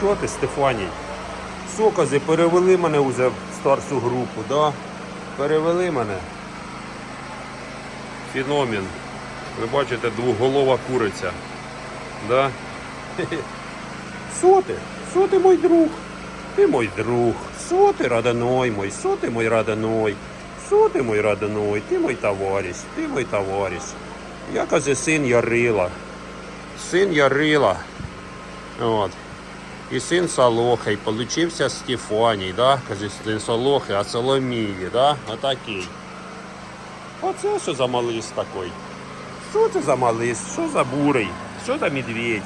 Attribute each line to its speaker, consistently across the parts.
Speaker 1: Що ти, Стефаній? Сокази перевели мене уже в старшу групу, да? Перевели мене. Феномен. Ви бачите, двоголова куриця. Да? Що ти? Що ти, мой друг? Ти мой друг. Що ти, радоной мой? Що ти, мой радоной? Що ти, мой радоной? Ти мой товариш, ти мой товариш. Я, каже, син Ярила. Син Ярила. От. І син Солохи, получився Стефаній, да? Син Солохи, а Соломії, да? Отакий. Оце що за малис такий? Що це за малис? Що за бурий? Що за медведь?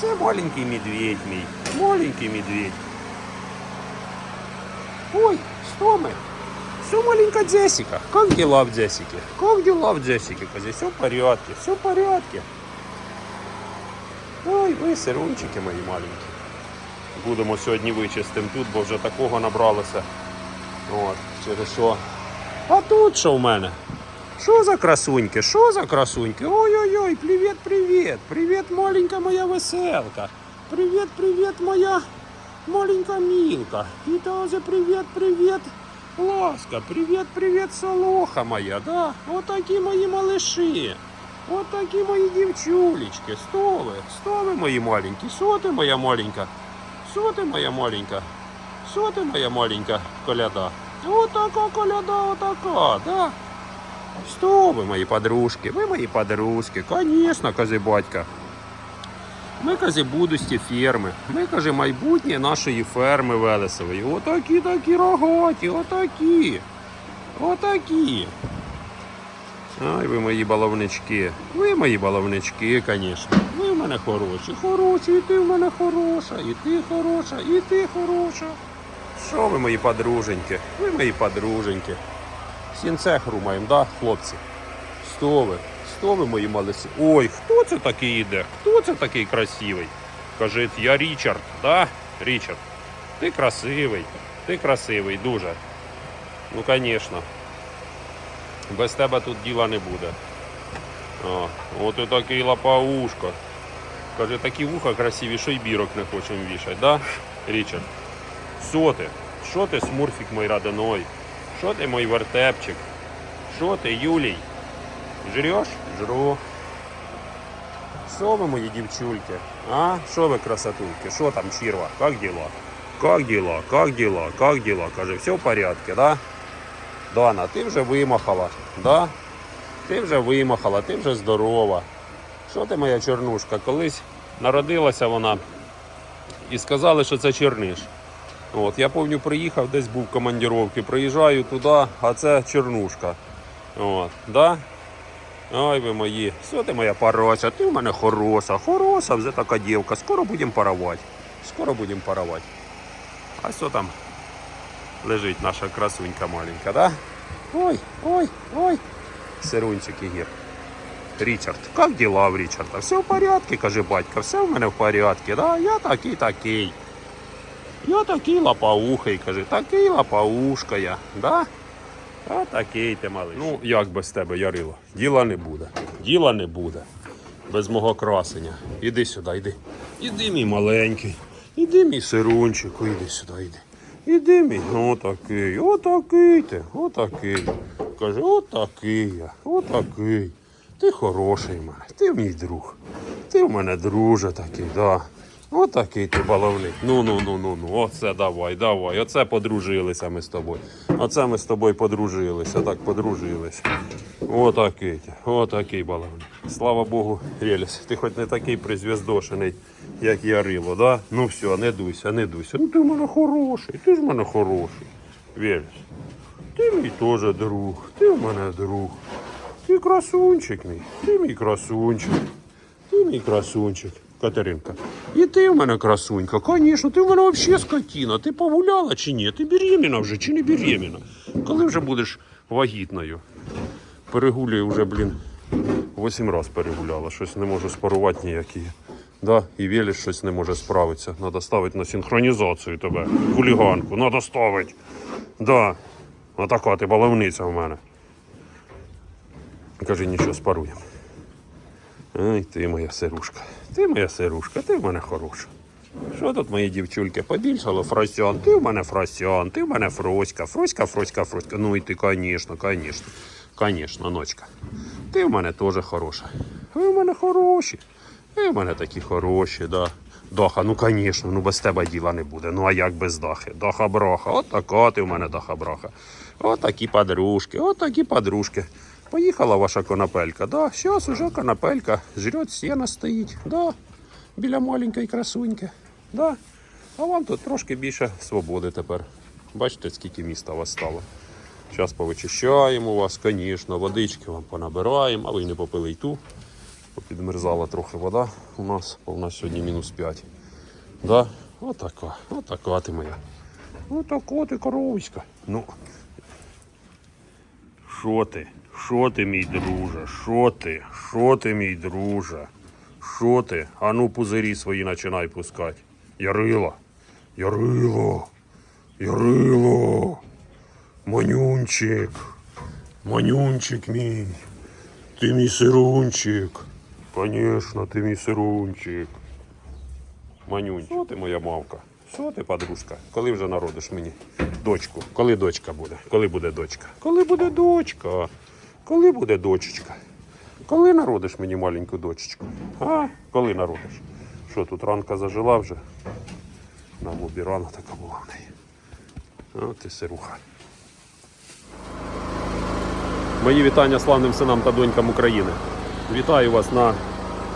Speaker 1: Це маленький медведь мій. Маленький медведь. Ой, что мы? Все маленькая Джессика. Как дела в Джессике? Как дела в Джессике? Каже, все в порядке, все в порядке. Ой, ви сирунчики мої маленькі. Будемо сьогодні вичистим тут, бо вже такого набралося. От, через що. А тут що в мене? Що за красуньки? Що за красуньки? Ой-ой-ой, привіт, привіт! Маленька моя веселка. Привіт, привіт, моя маленька мілка. І тоже привіт, привіт. Ласка, привіт, привіт, солоха моя, да? Отакі мої малиші. Отакі мої дівчулечки. Що ви? Що ви, мої маленькі? Що ти, моя маленька? Що ти, моя маленька? Що ти, моя маленька коляда? Отака коляда, отака, да? Что вы, мои подружки? Вы мои подружки. Конечно, каже батька. Ми, каже, будущі ферми. Ми, каже, майбутнє нашої ферми Велесової. Отакі такі рогаті, отакі. Отакі. Ай, ви мої баловнички. Ви мої баловнички, звісно. Мене хороші. Хороші, і ти в мене хороша, і ти хороша, і ти хороша. Що ви мої подруженьки? Ви мої подруженьки. Сінце хрумаємо, да, хлопці? Сто ви, сто ви мої малиці. Ой, хто це такий іде? Хто це такий красивий? Кажить, я Річард, да? Річард. Ти красивий, ти красивий, дуже. Ну, звісно. Без тебе тут діла не буде. А, от і такий лапаушка. Каже, такі вуха красиві, що й бірок не хочемо вішати, да? Річард? Що ти? Що ти, смурфік мій радиной? Що ти, мій вертепчик? Що ти, Юлій? Жреш? Жру. Що ви, мої дівчульки? А? Що ви, красотульки? Що там, Чірва? Как дела? Как дела? Как дела? Как дела? Каже, все в порядке, да? Дана, ти вже вимахала, да? Ти вже вимахала, ти вже здорова. Що ти, моя чорнушка? Колись народилася вона і сказали, що це черниш. От, я пам'ятаю, приїхав, десь був в командировці, приїжджаю туди, а це чернушка. От, да? Ой ви мої, що ти моя парася, ти в мене хороша, хороша вже така дівка, скоро будемо парувати. Скоро будемо парувати. А що там лежить наша красунька маленька, да? Ой, ой, ой. Сирунчик Ігір. Річард, як діла в Річарда? Все в порядку, каже батько, все в мене в порядку, да? Я такий такий. Я такий лапаухий, каже, такий лапаушка я, да? А такий ти малий. Ну, як без тебе, Ярило? Діла не буде. Діла не буде. Без мого красення. Іди сюди, йди. Іди, мій маленький. Іди, мій сирунчику, іди сюди, йди. Іди, мій. Отакий, отакий ти, отакий. Каже, отакий я, отакий. Ти хороший мене, ти мій друг. Ти в мене друже такий, да. Отакий ти баловник. Ну, ну, ну, ну, ну. Оце давай, давай. Оце подружилися ми з тобою. Оце ми з тобою подружилися, так подружилися. Отакий ти, отакий баловник. Слава Богу, Реліс, ти хоч не такий призвіздошений, як Ярило, да? Ну все, не дуйся, не дуйся. Ну ти в мене хороший, ти ж в мене хороший. Веліс. Ти мій теж друг, ти в мене друг. Ти красунчик мій, ти мій красунчик. Ти мій красунчик, Катеринка. І ти в мене красунька. Звісно, ти в мене взагалі скотіна. Ти погуляла чи ні? Ти беременна вже чи не беременна? Коли вже будеш вагітною? Перегулюю вже, блін, вісім разів перегуляла. Щось не можу спарувати ніякі. Да, і Веліс щось не може справитися. Треба ставити на синхронізацію тебе. Хуліганку, треба ставити. Да. Отака ти баловниця в мене. Кажи, нічого, спаруємо. Ай, ти моя сирушка. Ти моя сирушка, ти в мене хороша. Що тут мої дівчульки? Побільшало фросян. Ти в мене фросян, ти в мене фроська, фроська, фроська, фроська. Ну і ти, звісно, звісно. Звісно, ночка. Ти в мене теж хороша. Ви в мене хороші. Ви в мене такі хороші, да. Даха, ну звісно, ну без тебе діла не буде. Ну а як без дахи? Даха броха. От така ти в мене даха броха. От такі подружки, от такі подружки. Поїхала ваша конопелька. Да, зараз уже конопелька. Жрет сіна стоїть. Да. Біля маленької красуньки. Да. А вам тут трошки більше свободи тепер. Бачите, скільки міста вас стало. Зараз повичищаємо вас, звісно, водички вам понабираємо, а ви не попили й ту. Підмерзала трохи вода у нас, бо у нас сьогодні мінус 5. Да? Отака, отака ти моя. Отака ти коровська. Ну. Що ти? Що ти, мій друже? Що ти? Що ти, мій друже? Що ти? Ану пузирі свої починай пускати. Ярила. Ярило. Ярило. Манюнчик. Манюнчик мій. Ти мій сирунчик. Конечно, ти мій сирунчик. Манюнь, що ти моя мавка? Що ти, подружка? Коли вже народиш мені дочку? Коли дочка буде? Коли буде дочка? Коли буде дочка? Коли буде дочечка? Коли народиш мені маленьку дочечку? А? Коли народиш? Що тут ранка зажила вже? Нам обірана така була в неї. О, ти сируха. Мої вітання славним синам та донькам України. Вітаю вас на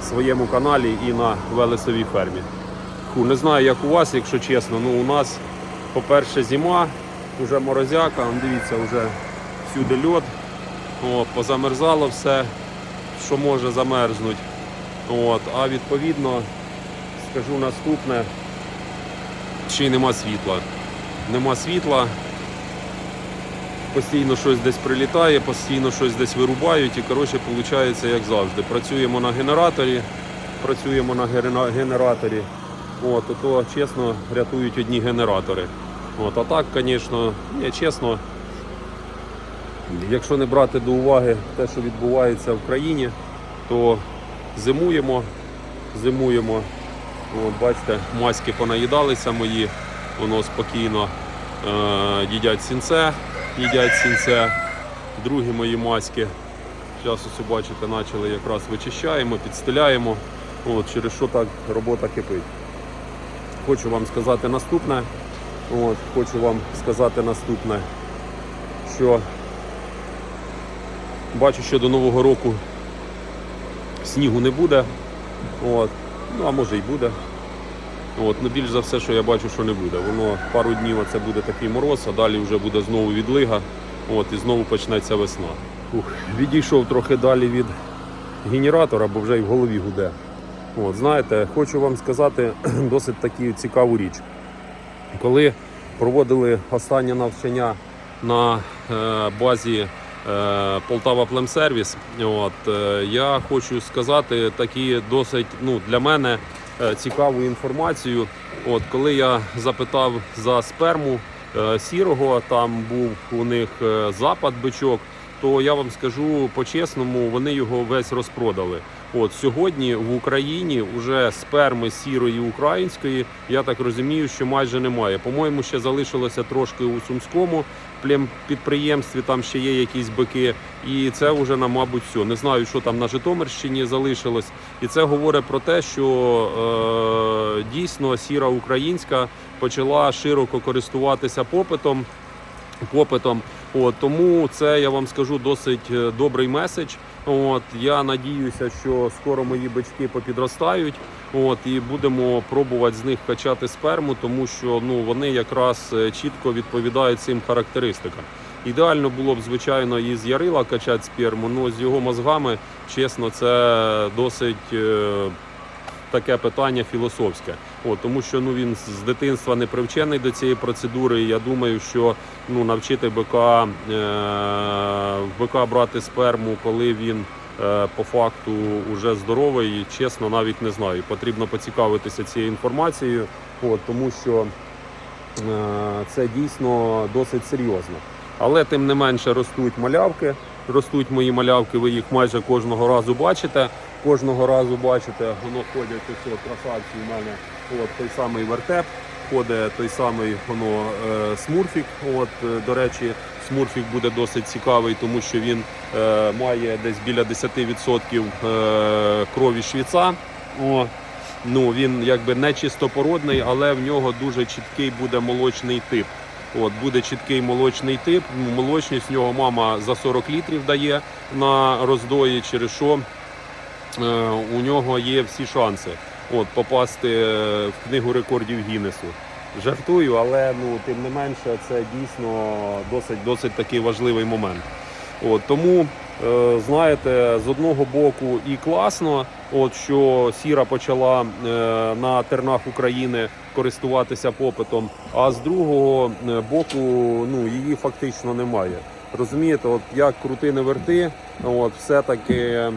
Speaker 1: своєму каналі і на Велесовій фермі. Фу, не знаю, як у вас, якщо чесно, ну у нас, по-перше, зима, вже морозяка, дивіться, вже всюди льод, О, позамерзало все, що може замерзнути. От, а відповідно, скажу наступне, ще й нема світла. Нема світла, постійно щось десь прилітає, постійно щось десь вирубають і коротше виходить як завжди. Працюємо на генераторі, працюємо на генераторі. От, то чесно рятують одні генератори. От, а так, звісно, чесно, якщо не брати до уваги те, що відбувається в країні, то зимуємо, зимуємо. От, бачите, маськи понаїдалися мої, воно спокійно е, їдять сінце, їдять сінце. Другі мої маськи. Зараз ось бачите, почали якраз вичищаємо, підстеляємо. От, через що так робота кипить. Хочу вам сказати наступне. От, хочу вам сказати наступне, що бачу, що до Нового року снігу не буде. От. Ну, а може й буде. От, ну, більш за все, що я бачу, що не буде. Воно пару днів це буде такий мороз, а далі вже буде знову відлига. От, і знову почнеться весна. Ух, відійшов трохи далі від генератора, бо вже й в голові гуде. От, знаєте, хочу вам сказати досить таку цікаву річ. Коли проводили останнє навчання на е, базі Полтава Племсервіс, от, е, я хочу сказати такі досить ну, для мене е, цікаву інформацію. От, коли я запитав за сперму е, сірого, там був у них е, запад бичок, то я вам скажу по-чесному, вони його весь розпродали. От сьогодні в Україні вже сперми сірої української, я так розумію, що майже немає. По-моєму, ще залишилося трошки у сумському підприємстві, там ще є якісь бики, і це вже на мабуть все. Не знаю, що там на Житомирщині залишилось. І це говорить про те, що е, дійсно сіра українська почала широко користуватися попитом попитом. От, тому це я вам скажу досить е, добрий меседж. От, я надіюся, що скоро мої бички попідростають. От, і будемо пробувати з них качати сперму, тому що ну, вони якраз е, чітко відповідають цим характеристикам. Ідеально було б, звичайно, і з Ярила качати сперму, але з його мозгами, чесно, це досить. Таке питання філософське. От, тому що ну, він з дитинства не привчений до цієї процедури. І я думаю, що ну, навчити бика, е, бика брати сперму, коли він е, по факту вже здоровий, чесно, навіть не знаю. Потрібно поцікавитися цією інформацією, от, тому що е, це дійсно досить серйозно. Але тим не менше ростуть малявки, ростуть мої малявки, ви їх майже кожного разу бачите. Кожного разу бачите, воно ходять ось красавці у мене от той самий вертеп, ходить той самий воно е, смурфік. От, е, до речі, смурфік буде досить цікавий, тому що він е, має десь біля 10% е, крові швіца. О, ну, він якби не чистопородний, але в нього дуже чіткий буде молочний тип. От, буде чіткий молочний тип. Молочність в нього мама за 40 літрів дає на роздої, через що у нього є всі шанси от, попасти е, в книгу рекордів Гіннесу. Жартую, але ну, тим не менше це дійсно досить, досить такий важливий момент. От, тому, е, знаєте, з одного боку і класно, от, що сіра почала е, на тернах України користуватися попитом, а з другого е, боку ну, її фактично немає. Розумієте, от як крути не верти, от, все-таки е,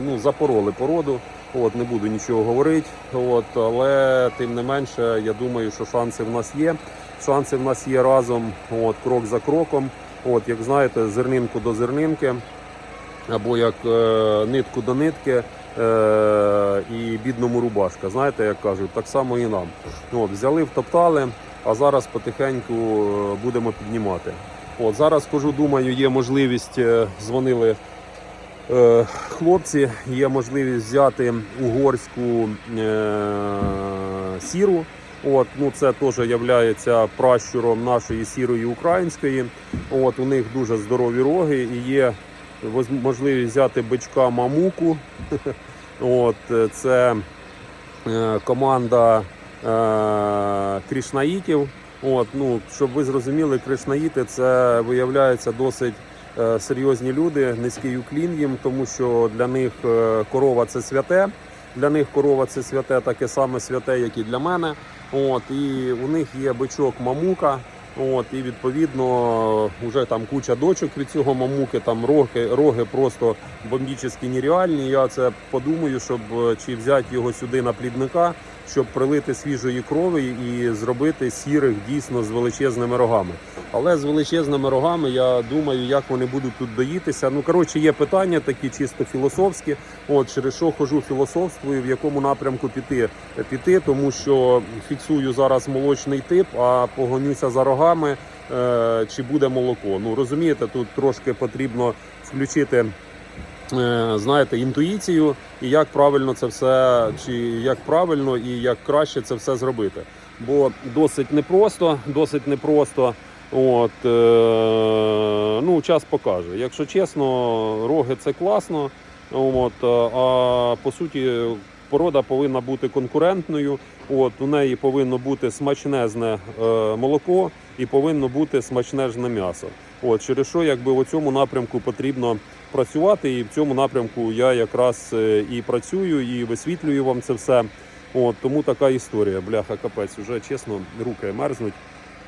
Speaker 1: ну, запороли породу. От, не буду нічого говорити, от, але тим не менше, я думаю, що шанси в нас є. Шанси в нас є разом, от, крок за кроком. От, як знаєте, зернинку до зернинки, або як е, нитку до нитки е, і бідному рубашка. Знаєте, як кажуть, так само і нам. От, взяли, втоптали, а зараз потихеньку е, будемо піднімати. От, зараз кажу, думаю, є можливість, е, дзвонили е, хлопці, є можливість взяти угорську е, сіру. От, ну це теж є пращуром нашої сірої української. От, у них дуже здорові роги і є можливість взяти бичка мамуку. От, е, це е, команда е, крішнаїтів. От, ну, щоб ви зрозуміли, кришнаїти це виявляється досить е, серйозні люди, низький уклін їм, тому що для них е, корова це святе. Для них корова це святе, таке саме святе, як і для мене. От, і у них є бичок мамука. От, і відповідно вже там куча дочок від цього мамуки, там роги, роги просто бомбічні нереальні. Я це подумаю, щоб е, чи взяти його сюди на плідника, щоб прилити свіжої крові і зробити сірих дійсно з величезними рогами. Але з величезними рогами я думаю, як вони будуть тут доїтися. Ну коротше, є питання такі чисто філософські. От через що хожу філософствую, в якому напрямку піти піти, тому що фіксую зараз молочний тип, а погонюся за рогами. е, Чи буде молоко? Ну розумієте, тут трошки потрібно включити знаєте, інтуїцію і як правильно це все, чи як правильно і як краще це все зробити. Бо досить непросто, досить непросто. От, е, ну, час покаже. Якщо чесно, роги це класно. От, е, а по суті, порода повинна бути конкурентною. От, у неї повинно бути смачнезне е, молоко і повинно бути смачнезне м'ясо. От, через що якби у цьому напрямку потрібно працювати, і в цьому напрямку я якраз е, і працюю, і висвітлюю вам це все. От, тому така історія. Бляха, капець, уже чесно, руки мерзнуть,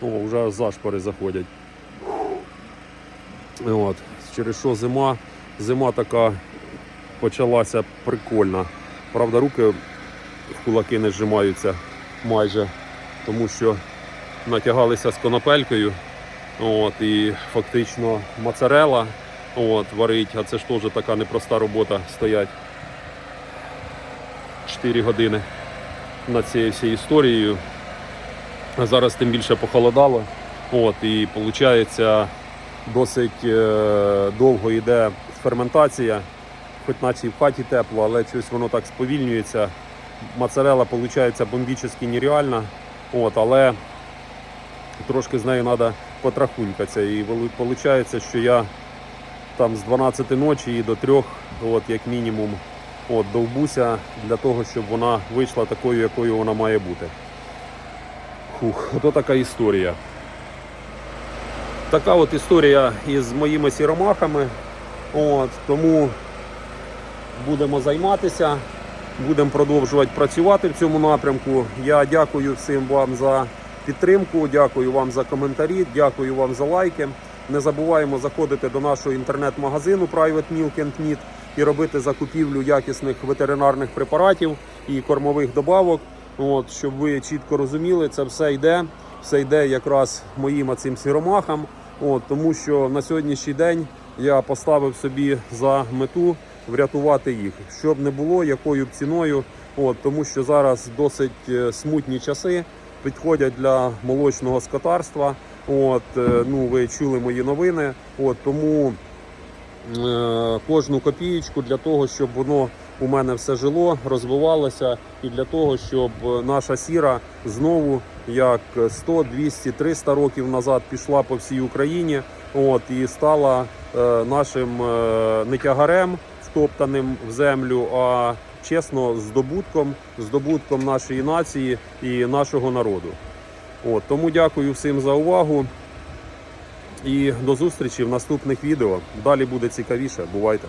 Speaker 1: О, вже зашпори заходять. От, через що зима, зима така почалася прикольна. Правда, руки в кулаки не зжимаються майже, тому що натягалися з конопелькою. От, і фактично моцарела от, варить, а це ж теж така непроста робота стоять 4 години над цією всією історією. А зараз тим більше похолодало. От, і виходить, досить е, довго йде ферментація, хоч наче і в хаті тепло, але щось воно так сповільнюється. Моцарела виходить бомбічно нереальна. От, але трошки з нею треба потрахунькатися. І виходить, що я там з 12 ночі і до 3, от, як мінімум, от, довбуся для того, щоб вона вийшла такою, якою вона має бути. Фух, ото така історія. Така от історія із моїми сіромахами. От, тому будемо займатися, будемо продовжувати працювати в цьому напрямку. Я дякую всім вам за підтримку, дякую вам за коментарі, дякую вам за лайки. Не забуваємо заходити до нашого інтернет-магазину Private Milk and Meat і робити закупівлю якісних ветеринарних препаратів і кормових добавок. От, щоб ви чітко розуміли, це все йде, все йде якраз моїм цим сіромахам. От, тому що на сьогоднішній день я поставив собі за мету врятувати їх, щоб не було якою б ціною. От, тому що зараз досить е, смутні часи підходять для молочного скотарства. От, е, ну, ви чули мої новини. От, тому е, кожну копієчку для того, щоб воно у мене все жило, розвивалося, і для того, щоб наша сіра знову як 100, 200, 300 років назад пішла по всій Україні, от і стала е, нашим е, не тягарем втоптаним в землю, а чесно здобутком, здобутком нашої нації і нашого народу. От, тому дякую всім за увагу. І до зустрічі в наступних відео. Далі буде цікавіше. Бувайте!